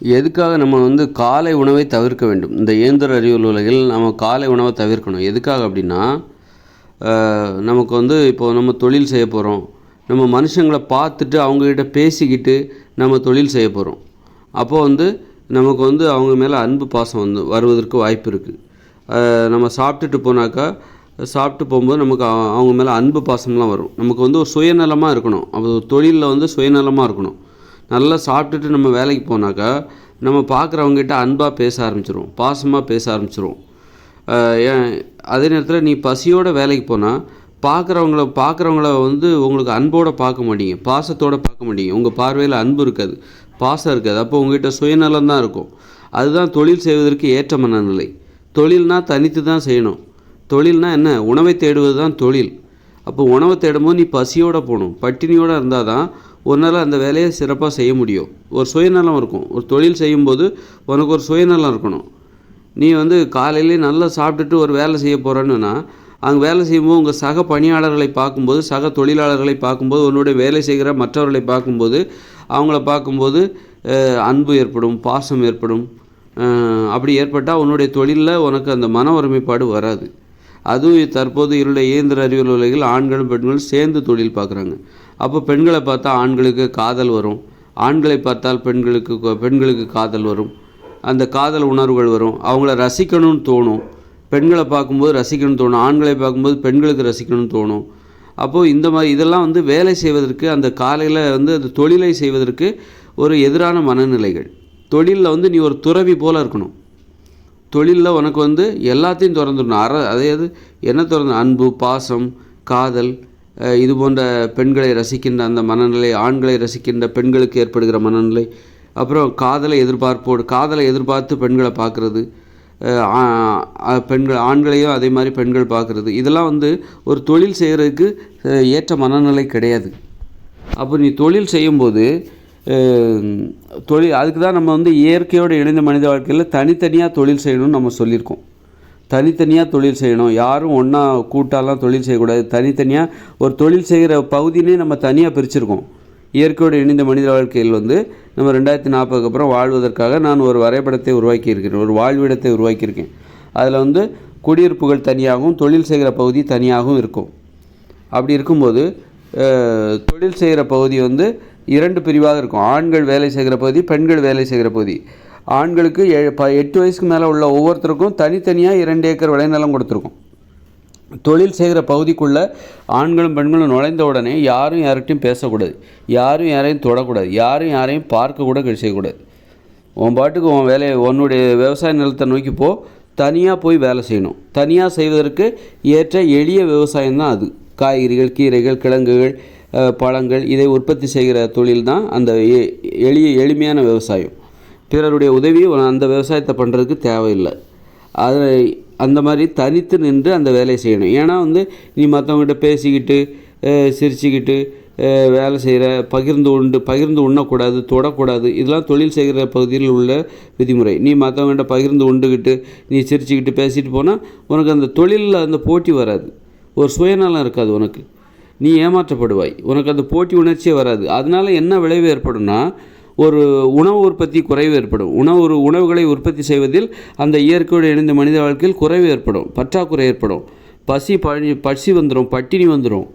எதுக்காக நம்ம வந்து காலை உணவை தவிர்க்க வேண்டும்? இந்த இயந்திர அறிவியல் உலகில் நம்ம காலை உணவை தவிர்க்கணும். எதுக்காக அப்படின்னா நமக்கு வந்து இப்போது நம்ம தொழில் செய்ய போகிறோம் நம்ம மனுஷங்களை பார்த்துட்டு அவங்கக்கிட்ட பேசிக்கிட்டு நம்ம தொழில் செய்ய போகிறோம் அப்போது வந்து நமக்கு வந்து அவங்க மேலே அன்பு பாசம் வந்து வருவதற்கு வாய்ப்பு இருக்குது நம்ம சாப்பிட்டுட்டு போனாக்கா சாப்பிட்டு போகும்போது நமக்கு அவங்க மேலே அன்பு பாசம்லாம் வரும். நமக்கு வந்து ஒரு சுயநலமாக இருக்கணும். அப்போ தொழிலில் வந்து சுயநலமாக இருக்கணும். நல்லா சாப்பிட்டுட்டு நம்ம வேலைக்கு போனாக்கா நம்ம பார்க்குறவங்ககிட்ட அன்பாக பேச ஆரம்பிச்சிருவோம். பாசமாக பேச ஆரம்பிச்சிருவோம். ஏன் அதே நேரத்தில் நீ பசியோடு வேலைக்கு போனால் பார்க்குறவங்கள பார்க்குறவங்கள வந்து உங்களுக்கு அன்போடு பார்க்க மாட்டீங்க. பாசத்தோடு பார்க்க மாட்டீங்க. உங்கள் பார்வையில் அன்பு இருக்காது. பாசம் இருக்காது. அப்போ உங்ககிட்ட சுயநலம் தான் இருக்கும். அதுதான் தொழில் செய்வதற்கு ஏற்ற மனநிலை. தொழில்னால் தனித்து தான் செய்யணும். தொழில்னால் என்ன? உணவை தேடுவது தான் தொழில். அப்போ உணவை தேடும்போது நீ பசியோடு போகணும். பட்டினியோடு இருந்தால் தான் உன்னால் அந்த வேலையை சிறப்பாக செய்ய முடியும். ஒரு சுயநலம் இருக்கும். ஒரு தொழில் செய்யும்போது உனக்கு ஒரு சுயநலம் இருக்கணும். நீ வந்து காலையிலே நல்லா சாப்பிட்டுட்டு ஒரு வேலை செய்ய போகிறேன்னா அங்கே வேலை செய்யும்போது உங்கள் சக பணியாளர்களை பார்க்கும்போது சக தொழிலாளர்களை பார்க்கும்போது உன்னுடைய வேலை செய்கிற மற்றவர்களை பார்க்கும்போது அவங்கள பார்க்கும்போது அன்பு ஏற்படும் பாசம் ஏற்படும். அப்படி ஏற்பட்டால் உன்னுடைய தொழிலில் உனக்கு அந்த மன ஒருமைப்பாடு வராது. அதுவும் தற்போது இருந்த இயந்திர அறிவியல் உலகில் ஆண்களும் பெண்களும் சேர்ந்து தொழில் பார்க்குறாங்க. அப்போ பெண்களை பார்த்தா ஆண்களுக்கு காதல் வரும். ஆண்களை பார்த்தால் பெண்களுக்கு பெண்களுக்கு காதல் வரும். அந்த காதல் உணர்வுகள் வரும். அவங்கள ரசிக்கணும்னு தோணும். பெண்களை பார்க்கும்போது ரசிக்கணும்னு தோணும். ஆண்களை பார்க்கும்போது பெண்களுக்கு ரசிக்கணும்னு தோணும். அப்போது இந்த மாதிரி இதெல்லாம் வந்து வேலை செய்வதற்கு அந்த காலையில் வந்து அந்த தொழிலை செய்வதற்கு ஒரு எதிரான மனநிலைகள். தொழிலில் வந்து நீ ஒரு துறவி போல் இருக்கணும். தொழிலில் உனக்கு வந்து எல்லாத்தையும் திறந்துடணும். அற அதாவது என்ன திறந்து அன்பு பாசம் காதல் இது போன்ற பெண்களை ரசிக்கின்ற அந்த மனநிலை ஆண்களை ரசிக்கின்ற பெண்களுக்கு ஏற்படுகிற மனநிலை அப்புறம் காதலை எதிர்பார்ப்போடு காதலை எதிர்பார்த்து பெண்களை பார்க்குறது பெண்கள் ஆண்களையும் அதே மாதிரி பெண்கள் பார்க்குறது. இதெல்லாம் வந்து ஒரு தொழில் செய்கிறதுக்கு ஏற்ற மனநிலை கிடையாது. அப்போ நீ தொழில் செய்யும்போது தொழில் அதுக்கு தான் நம்ம வந்து இயற்கையோடு இணைந்த மனித வாழ்க்கையில் தனித்தனியாக தொழில் செய்யணும்னு நம்ம சொல்லியிருக்கோம். தனித்தனியாக தொழில் செய்யணும். யாரும் ஒன்றா கூட்டாலாம் தொழில் செய்யக்கூடாது. தனித்தனியாக ஒரு தொழில் செய்கிற பகுதினே நம்ம தனியாக பிரிச்சிருக்கோம். இயற்கையோடு இணைந்த மனித வாழ்க்கையில் வந்து நம்ம ரெண்டாயிரத்தி நாற்பதுக்கு அப்புறம் வாழ்வதற்காக நான் ஒரு வரைபடத்தை உருவாக்கி இருக்கிறேன். ஒரு வாழ்விடத்தை உருவாக்கியிருக்கேன் அதில் வந்து குடியிருப்புகள் தனியாகவும் தொழில் செய்கிற பகுதி தனியாகவும் இருக்கும். அப்படி இருக்கும்போது தொழில் செய்கிற பகுதி வந்து இரண்டு பிரிவாக இருக்கும். ஆண்கள் வேலை செய்கிற பகுதி பெண்கள் வேலை செய்கிற பகுதி. ஆண்களுக்கு ஏ- ப எட்டு வயசுக்கு மேலே உள்ள ஒவ்வொருத்தருக்கும் தனித்தனியாக இரண்டு ஏக்கர் விளைநிலம் கொடுத்துருக்கோம். தொழில் செய்கிற பகுதிக்குள்ளே ஆண்களும் பெண்களும் நுழைந்த உடனே யாரும் யார்கிட்டையும் பேசக்கூடாது. யாரும் யாரையும் தொடக்கூடாது. யாரும் யாரையும் பார்க்கக்கூட செய்யக்கூடாது. உன் பாட்டுக்கு உன் வேலையை உன்னுடைய விவசாய நிலத்தை நோக்கி போ. தனியாக போய் வேலை செய்யணும். தனியாக செய்வதற்கு ஏற்ற எளிய விவசாயம் தான் அது. காய்கறிகள் கீரைகள் கிழங்குகள் பழங்கள் இதை உற்பத்தி செய்கிற தொழில் தான் அந்த எ- எளிய எளிமையான விவசாயம். பிறருடைய உதவி அந்த விவசாயத்தை பண்ணுறதுக்கு தேவையில்லை. அது அந்த மாதிரி தனித்து நின்று அந்த வேலையை செய்யணும். ஏன்னா வந்து நீ மற்றவங்ககிட்ட பேசிக்கிட்டு சிரிச்சுக்கிட்டு வேலை செய்கிற பகிர்ந்து உண்டு பகிர்ந்து உண்ணக்கூடாது தொடக்கூடாது இதெல்லாம் தொழில் செய்கிற பகுதியில் உள்ள விதிமுறை. நீ மற்றவங்ககிட்ட பகிர்ந்து உண்டுக்கிட்டு நீ சிரிச்சுக்கிட்டு பேசிட்டு போனால் உனக்கு அந்த தொழிலில் அந்த போட்டி வராது. ஒரு சுயநலம் இருக்காது உனக்கு. நீ ஏமாற்றப்படுவாய். உனக்கு அந்த போட்டி உணர்ச்சியே வராது. அதனால என்ன விளைவு ஏற்படும்னா ஒரு உணவு உற்பத்தி குறைவு ஏற்படும். உணவு ஒரு உணவுகளை உற்பத்தி செய்வதில் அந்த இயற்கையோடு இணைந்த மனித வாழ்க்கையில் குறைவு ஏற்படும். பற்றாக்குறை ஏற்படும். பசி பழி பசி வந்துடும் பட்டினி வந்துடும்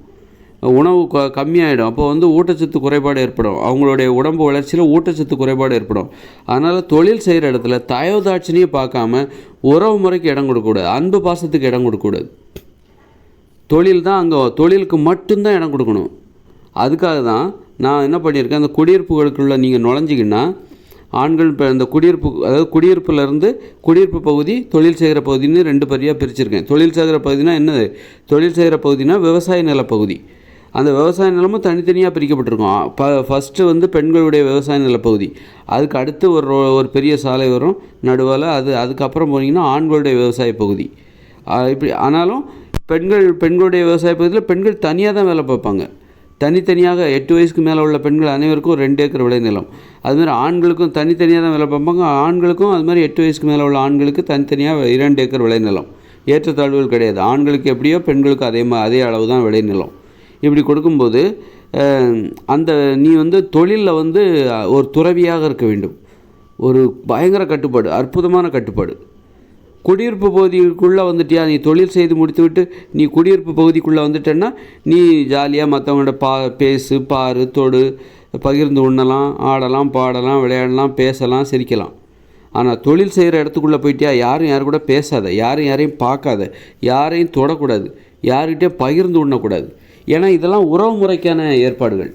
உணவு க கம்மியாயிடும். அப்போ வந்து ஊட்டச்சத்து குறைபாடு ஏற்படும். அவங்களுடைய உடம்பு வளர்ச்சியில் ஊட்டச்சத்து குறைபாடு ஏற்படும். அதனால் தொழில் செய்கிற இடத்துல தயவுதாட்சணியை பார்க்காம உறவு முறைக்கு இடம் கொடுக்கக்கூடாது. அன்பு பாசத்துக்கு இடம் கொடுக்கக்கூடாது. தொழில் தான் அங்கே தொழிலுக்கு மட்டும்தான் இடம் கொடுக்கணும். அதுக்காக தான் நான் என்ன பண்ணியிருக்கேன் அந்த குடியிருப்புகளுக்குள்ளே நீங்கள் நுழைஞ்சிங்கன்னா ஆண்கள் இப்போ அந்த குடியிருப்பு அதாவது குடியிருப்புலேருந்து குடியிருப்பு பகுதி தொழில் செய்கிற பகுதின்னு ரெண்டு பகுதியாக பிரிச்சிருக்கேன். தொழில் செய்கிற பகுதினா என்னது? தொழில் செய்கிற பகுதினா விவசாய நிலப்பகுதி அந்த விவசாய நிலமும் தனித்தனியாக பிரிக்கப்பட்டிருக்கும். ப ஃபஸ்ட்டு வந்து பெண்களுடைய விவசாய நிலப்பகுதி அதுக்கு அடுத்து ஒரு ரோ- ஒரு பெரிய சாலை வரும். நடுவில் அது அதுக்கப்புறம் போனீங்கன்னா ஆண்களுடைய விவசாய பகுதி. இப்படி ஆனாலும் பெண்கள் பெண்களுடைய விவசாய பகுதியில் பெண்கள் தனியாக தான் வேலை பார்ப்பாங்க. தனித்தனியாக எட்டு வயசுக்கு மேலே உள்ள பெண்கள் அனைவருக்கும் ரெண்டு ஏக்கர் விளைநிலம் அதுமாதிரி ஆண்களுக்கும் தனித்தனியாக தான் வேலை பார்ப்பாங்க. ஆண்களுக்கும் அது மாதிரி எட்டு வயசுக்கு மேலே உள்ள ஆண்களுக்கு தனித்தனியாக இரண்டு ஏக்கர் விளைநிலம் ஏற்றத்தாழ்வுகள் கிடையாது. ஆண்களுக்கு எப்படியோ பெண்களுக்கு அதே மா அதே அளவு தான் விளைநிலம் இப்படி கொடுக்கும்போது அந்த நீ வந்து தொழிலில் வந்து ஒரு துறவியாக இருக்க வேண்டும். ஒரு பயங்கர கட்டுப்பாடு அற்புதமான கட்டுப்பாடு. குடியிருப்பு பகுதிக்குள்ளே வந்துட்டியா? நீ தொழில் செய்து முடித்துவிட்டு நீ குடியிருப்பு பகுதிக்குள்ளே வந்துட்டேன்னா நீ ஜாலியாக மற்றவங்கள்ட்ட பா பேசு பாரு தொடு பகிர்ந்து உண்ணலாம் ஆடலாம் பாடலாம் விளையாடலாம் பேசலாம் சிரிக்கலாம். ஆனால் தொழில் செய்கிற இடத்துக்குள்ளே போயிட்டியா? யாரும் யாரும் கூட பேசாத யாரும் யாரையும் பார்க்காத யாரையும் தொடக்கூடாது யார்கிட்டயும் பகிர்ந்து உண்ணக்கூடாது. ஏன்னா இதெல்லாம் உறவு முறைக்கான ஏற்பாடுகள்.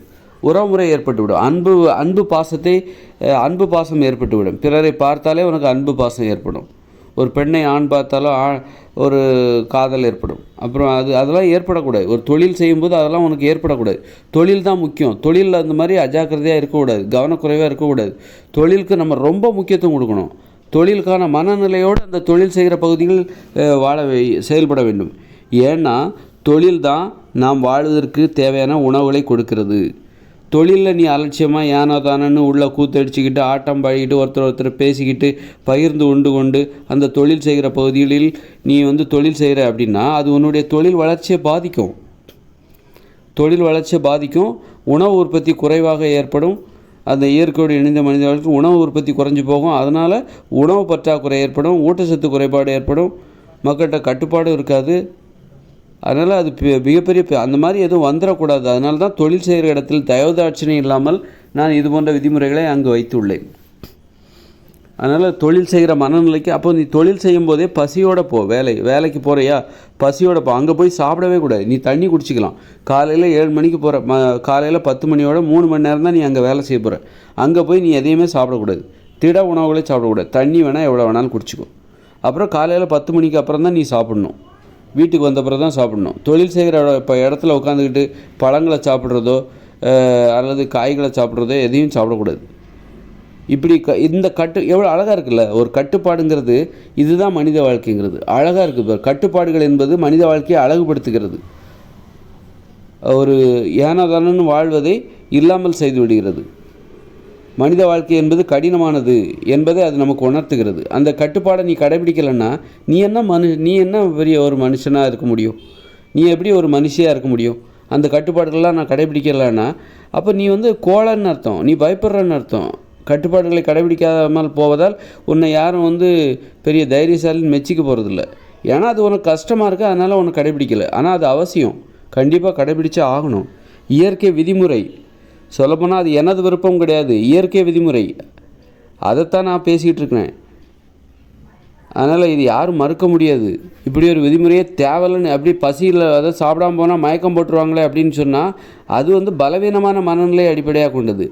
உறவுமுறை ஏற்பட்டுவிடும். அன்பு அன்பு பாசத்தை அன்பு பாசம் ஏற்பட்டுவிடும். பிறரை பார்த்தாலே உனக்கு அன்பு பாசம் ஏற்படும். ஒரு பெண்ணை ஆண் பார்த்தாலும் ஆ ஒரு காதல் ஏற்படும். அப்புறம் அது அதெல்லாம் ஏற்படக்கூடாது. ஒரு தொழில் செய்யும்போது அதெல்லாம் உனக்கு ஏற்படக்கூடாது. தொழில் தான் முக்கியம். தொழிலில் அந்த மாதிரி அஜாக்கிரதையாக இருக்கக்கூடாது. கவனக்குறைவாக இருக்கக்கூடாது. தொழிலுக்கு நம்ம ரொம்ப முக்கியத்துவம் கொடுக்கணும். தொழிலுக்கான மனநிலையோடு அந்த தொழில் செய்கிற பகுதிகள் வாழ செயல்பட வேண்டும். ஏன்னா தொழில் தான் நாம் வாழ்வதற்கு தேவையான உணவுகளை கொடுக்கிறது. தொழிலில் நீ அலட்சியமாக ஏனோ தானன்னு உள்ளே கூத்தடிச்சுக்கிட்டு ஆட்டம் பழகிட்டு ஒருத்தர் ஒருத்தர் பேசிக்கிட்டு பகிர்ந்து உண்டு கொண்டு அந்த தொழில் செய்கிற பகுதிகளில் நீ வந்து தொழில் செய்கிற அப்படின்னா அது உன்னுடைய தொழில் வளர்ச்சியை பாதிக்கும். தொழில் வளர்ச்சியை பாதிக்கும். உணவு உற்பத்தி குறைவாக ஏற்படும். அந்த இயற்கையோடு இணைந்த மனிதர்களுக்கு உணவு உற்பத்தி குறைஞ்சி போகும். அதனால் உணவு பற்றாக்குறை ஏற்படும். ஊட்டச்சத்து குறைபாடு ஏற்படும். மக்கள்கிட்ட கட்டுப்பாடும் இருக்காது. அதனால் அது மிகப்பெரிய அந்த மாதிரி எதுவும் வந்துடக்கூடாது அதனால தான் தொழில் செய்கிற இடத்தில் தயவுதாட்சணை இல்லாமல் நான் இது போன்ற விதிமுறைகளை அங்கு வைத்துள்ளேன். அதனால் தொழில் செய்கிற மனநிலைக்கு அப்போ நீ தொழில் செய்யும் போதே பசியோட போ வேலை வேலைக்கு போகிறியா பசியோட போ. அங்கே போய் சாப்பிடவே கூடாது. நீ தண்ணி குடிச்சிக்கலாம். காலையில் ஏழு மணிக்கு போகிற ம காலையில் பத்து மணியோட மூணு மணி நேரம் தான் நீ அங்கே வேலை செய்ய போகிற அங்கே போய் நீ எதையுமே சாப்பிடக்கூடாது. திட உணவுகளே சாப்பிடக்கூடாது. தண்ணி வேணால் எவ்வளோ வேணாலும் குடிச்சிக்கோ. அப்புறம் காலையில் பத்து மணிக்கு அப்புறம் தான் நீ சாப்பிடணும். வீட்டுக்கு வந்த பிறகு தான் சாப்பிடணும். தொழில் செய்கிற இப்போ இடத்துல உட்காந்துக்கிட்டு பழங்களை சாப்பிட்றதோ அல்லது காய்களை சாப்பிட்றதோ எதையும் சாப்பிடக்கூடாது. இப்படி க இந்த கட்டு எவ்வளோ அழகாக இருக்குல்ல? ஒரு கட்டுப்பாடுங்கிறது இதுதான் மனித வாழ்க்கைங்கிறது. அழகாக இருக்குது இப்போ கட்டுப்பாடுகள் என்பது மனித வாழ்க்கையை அழகுபடுத்துகிறது. ஒரு ஏனதானன்னு வாழ்வதை இல்லாமல் செய்து விடுகிறது. மனித வாழ்க்கை என்பது கடினமானது என்பதை அது நமக்கு உணர்த்துகிறது. அந்த கட்டுப்பாடை நீ கடைபிடிக்கலைன்னா நீ என்ன மனு நீ என்ன பெரிய ஒரு மனுஷனாக இருக்க முடியும்? நீ எப்படி ஒரு மனுஷியாக இருக்க முடியும்? அந்த கட்டுப்பாடுகள்லாம் நான் கடைபிடிக்கலைன்னா அப்போ நீ வந்து கோளன்னு அர்த்தம். நீ பயப்படுறன்னு அர்த்தம். கட்டுப்பாடுகளை கடைபிடிக்காமல் போவதால் உன்னை யாரும் வந்து பெரிய தைரியசாலின்னு மெச்சிக்க போகிறதில்ல ஏன்னா அது உனக்கு கஷ்டமாக இருக்குது அதனால் உனக்கு கடைபிடிக்கலை. ஆனால் அது அவசியம். கண்டிப்பாக கடைபிடிச்சே ஆகணும். இயற்கை விதிமுறை சொல்லப்போனால் அது எனது விருப்பம் கிடையாது. இயற்கை விதிமுறை. அதைத்தான் நான் பேசிகிட்டு இருக்கிறேன் அதனால் இது யாரும் மறுக்க முடியாது. இப்படி ஒரு விதிமுறையே தேவையில்லைன்னு அப்படி பசியில் அதை சாப்பிடாம போனால் மயக்கம் போட்டுருவாங்களே அப்படின்னு சொன்னால் அது வந்து பலவீனமான மனநிலை அடிப்படையாக கொண்டது.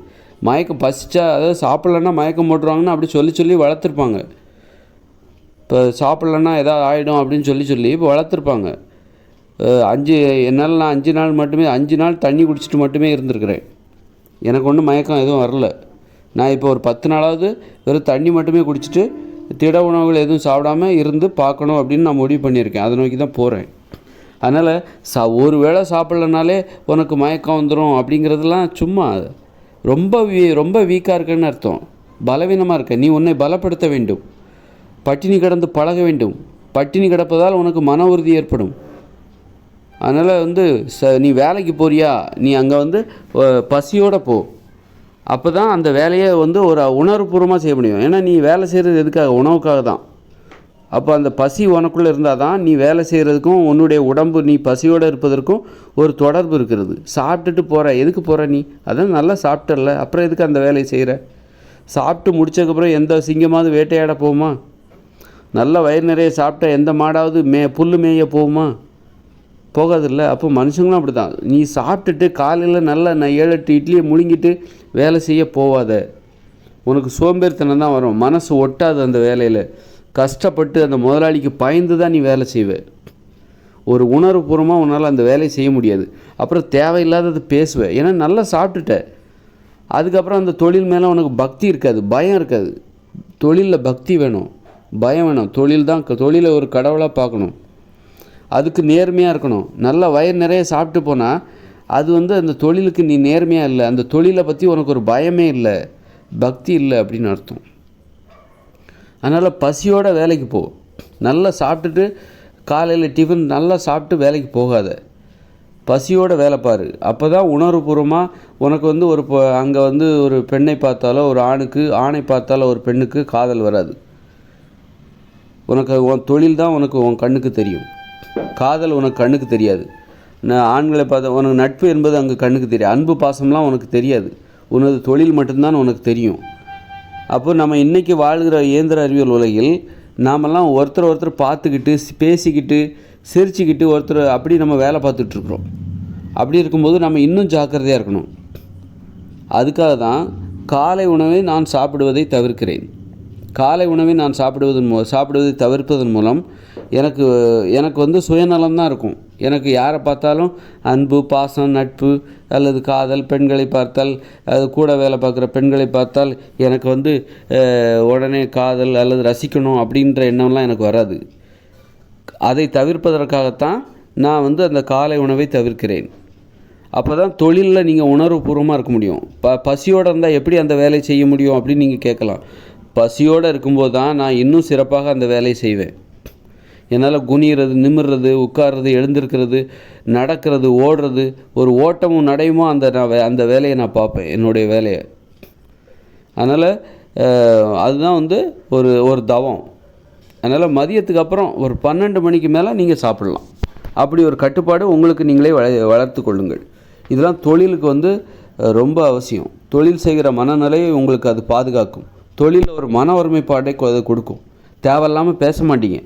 மயக்கம் பசிச்சா அதாவது சாப்பிட்லன்னா மயக்கம் போட்டுருவாங்கன்னு அப்படி சொல்லி சொல்லி வளர்த்துருப்பாங்க. இப்போ சாப்பிட்லன்னா எதாவது ஆகிடும் அப்படின்னு சொல்லி சொல்லி இப்போ வளர்த்துருப்பாங்க. அஞ்சு என்னால் நான் அஞ்சு நாள் மட்டுமே அஞ்சு நாள் தண்ணி குடிச்சிட்டு மட்டுமே இருந்திருக்கிறேன். எனக்கு ஒன்றும் மயக்கம் எதுவும் வரல. நான் இப்போ ஒரு பத்து நாளாவது வெறும் தண்ணி மட்டுமே குடிச்சிட்டு திட உணவுகள் எதுவும் சாப்பிடாம இருந்து பார்க்கணும் அப்படின்னு நான் முடிவு பண்ணியிருக்கேன். அதை நோக்கி தான் போகிறேன் அதனால் சா ஒரு வேளை சாப்பிட்லனாலே உனக்கு மயக்கம் வந்துடும் அப்படிங்கிறதெல்லாம் சும்மா ரொம்ப வீ ரொம்ப வீக்காக இருக்கேன்னு அர்த்தம். பலவீனமாக இருக்க. நீ உன்னை பலப்படுத்த வேண்டும். பட்டினி கிடந்து பழக வேண்டும். பட்டினி கிடப்பதால் உனக்கு மன உறுதி ஏற்படும். அதனால் வந்து ச நீ வேலைக்கு போறியா? நீ அங்கே வந்து பசியோடு பசியோட போ. அப்போ தான் அந்த வேலையை வந்து ஒரு உணர்வுபூர்வமாக செய்ய முடியும். ஏன்னா நீ வேலை செய்கிறது எதுக்காக? உணவுக்காக தான். அப்போ அந்த பசி உனக்குள்ளே இருந்தால் தான் நீ வேலை செய்கிறதுக்கும் உன்னுடைய உடம்பு நீ பசியோடு இருப்பதற்கும் ஒரு தொடர்பு இருக்கிறது. சாப்பிட்டுட்டு போகிற எதுக்கு போகிற நீ? அதான் நல்லா சாப்பிட்டல அப்புறம் எதுக்கு அந்த வேலையை செய்கிற சாப்பிட்டு முடிச்சதுக்கப்புறம் எந்த சிங்கமாவது வேட்டையாட போகுமா? நல்ல வயிறு நிறைய சாப்பிட்டா எந்த மாடாவது மே புல் மேய போகுமா? போகாதில்ல. அப்போ மனுஷங்களும் அப்படி தான் நீ சாப்பிட்டுட்டு காலையில் நல்லா நான் ஏழு எட்டு இட்லியை முழுங்கிட்டு வேலை செய்ய போவாத. உனக்கு சோம்பேறித்தனம் தான் வரும். மனசு ஒட்டாது அந்த வேலையில். கஷ்டப்பட்டு அந்த முதலாளிக்கு பயந்து தான் நீ வேலை செய்வ. ஒரு உணர்வுபூர்வமாக உன்னால் அந்த வேலையை செய்ய முடியாது. அப்புறம் தேவையில்லாதது பேசுவேன் ஏன்னா நல்லா சாப்பிட்டுட்ட. அதுக்கப்புறம் அந்த தொழில் மேலே உனக்கு பக்தி இருக்காது. பயம் இருக்காது. தொழிலில் பக்தி வேணும். பயம் வேணும். தொழில் தான் தொழிலை ஒரு கடவுளாக பார்க்கணும். அதுக்கு நேர்மையாக இருக்கணும். நல்ல வயிறு நிறைய சாப்பிட்டு போனால் அது வந்து அந்த தொழிலுக்கு நீ நேர்மையாக இல்லை. அந்த தொழிலை பற்றி உனக்கு ஒரு பயமே இல்லை. பக்தி இல்லை அப்படின்னு அர்த்தம். அதனால் பசியோட வேலைக்கு போ. நல்லா சாப்பிட்டுட்டு காலையில் டிஃபன் நல்லா சாப்பிட்டு வேலைக்கு போகாத. பசியோட வேலை பாரு. அப்போ தான் உணர்வுபூர்வமாக உனக்கு வந்து ஒரு அங்கே வந்து ஒரு பெண்ணை பார்த்தாலோ ஒரு ஆணுக்கு ஆணை பார்த்தாலோ ஒரு பெண்ணுக்கு காதல் வராது. உனக்கு உன் தொழில் தான் உனக்கு உன் கண்ணுக்கு தெரியும். காதல் உனக்கு கண்ணுக்கு தெரியாது. நான் ஆண்களை பார்த்த உனக்கு நட்பு என்பது அங்கே கண்ணுக்கு தெரியாது. அன்பு பாசம்லாம் உனக்கு தெரியாது. உனது தொழில் மட்டும்தான் உனக்கு தெரியும். அப்போ நம்ம இன்றைக்கி வாழ்கிற இயந்திர அறிவியல் உலகில் நாமெல்லாம் ஒருத்தர் ஒருத்தர் பார்த்துக்கிட்டு பேசிக்கிட்டு சிரிச்சுக்கிட்டு ஒருத்தர் அப்படி நம்ம வேலை பார்த்துட்ருக்குறோம். அப்படி இருக்கும்போது நம்ம இன்னும் ஜாக்கிரதையாக இருக்கணும். அதுக்காக தான் காலை உணவை நான் சாப்பிடுவதை தவிர்க்கிறேன். காலை உணவை நான் சாப்பிடுவதன் மூ சாப்பிடுவதை தவிர்ப்பதன் மூலம் எனக்கு எனக்கு வந்து சுயநலம் தான் இருக்கும். எனக்கு யாரை பார்த்தாலும் அன்பு பாசம் நட்பு அல்லது காதல் பெண்களை பார்த்தால் அது கூட வேலை பார்க்குற பெண்களை பார்த்தால் எனக்கு வந்து உடனே காதல் அல்லது ரசிக்கணும் அப்படின்ற எண்ணம்லாம் எனக்கு வராது. அதை தவிர்ப்பதற்காகத்தான் நான் வந்து அந்த காலை உணவை தவிர்க்கிறேன். அப்போ தான் தொழிலில் நீங்கள் உணர்வுபூர்வமாக இருக்க முடியும். ப பசியோடு இருந்தால் எப்படி அந்த வேலையை செய்ய முடியும் அப்படின்னு நீங்கள் கேட்கலாம். பசியோடு இருக்கும்போது தான் நான் இன்னும் சிறப்பாக அந்த வேலையை செய்வேன். என்னால் குனிகிறது நிமிர்றது உட்கார்றது எழுந்திருக்கிறது நடக்கிறது ஓடுறது ஒரு ஓட்டமும் நடையுமோ அந்த நான் அந்த வேலையை நான் பார்ப்பேன் என்னுடைய வேலையை. அதனால் அதுதான் வந்து ஒரு ஒரு தவம். அதனால் மதியத்துக்கு அப்புறம் ஒரு பன்னெண்டு மணிக்கு மேலே நீங்கள் சாப்பிடலாம். அப்படி ஒரு கட்டுப்பாடு உங்களுக்கு நீங்களே வள வளர்த்து கொள்ளுங்கள். இதெல்லாம் தொழிலுக்கு வந்து ரொம்ப அவசியம். தொழில் செய்கிற மனநிலையை உங்களுக்கு அது பாதுகாக்கும். தொழிலில் ஒரு மன ஒருமைப்பாடை அது கொடுக்கும். தேவையில்லாமல் பேச மாட்டீங்க.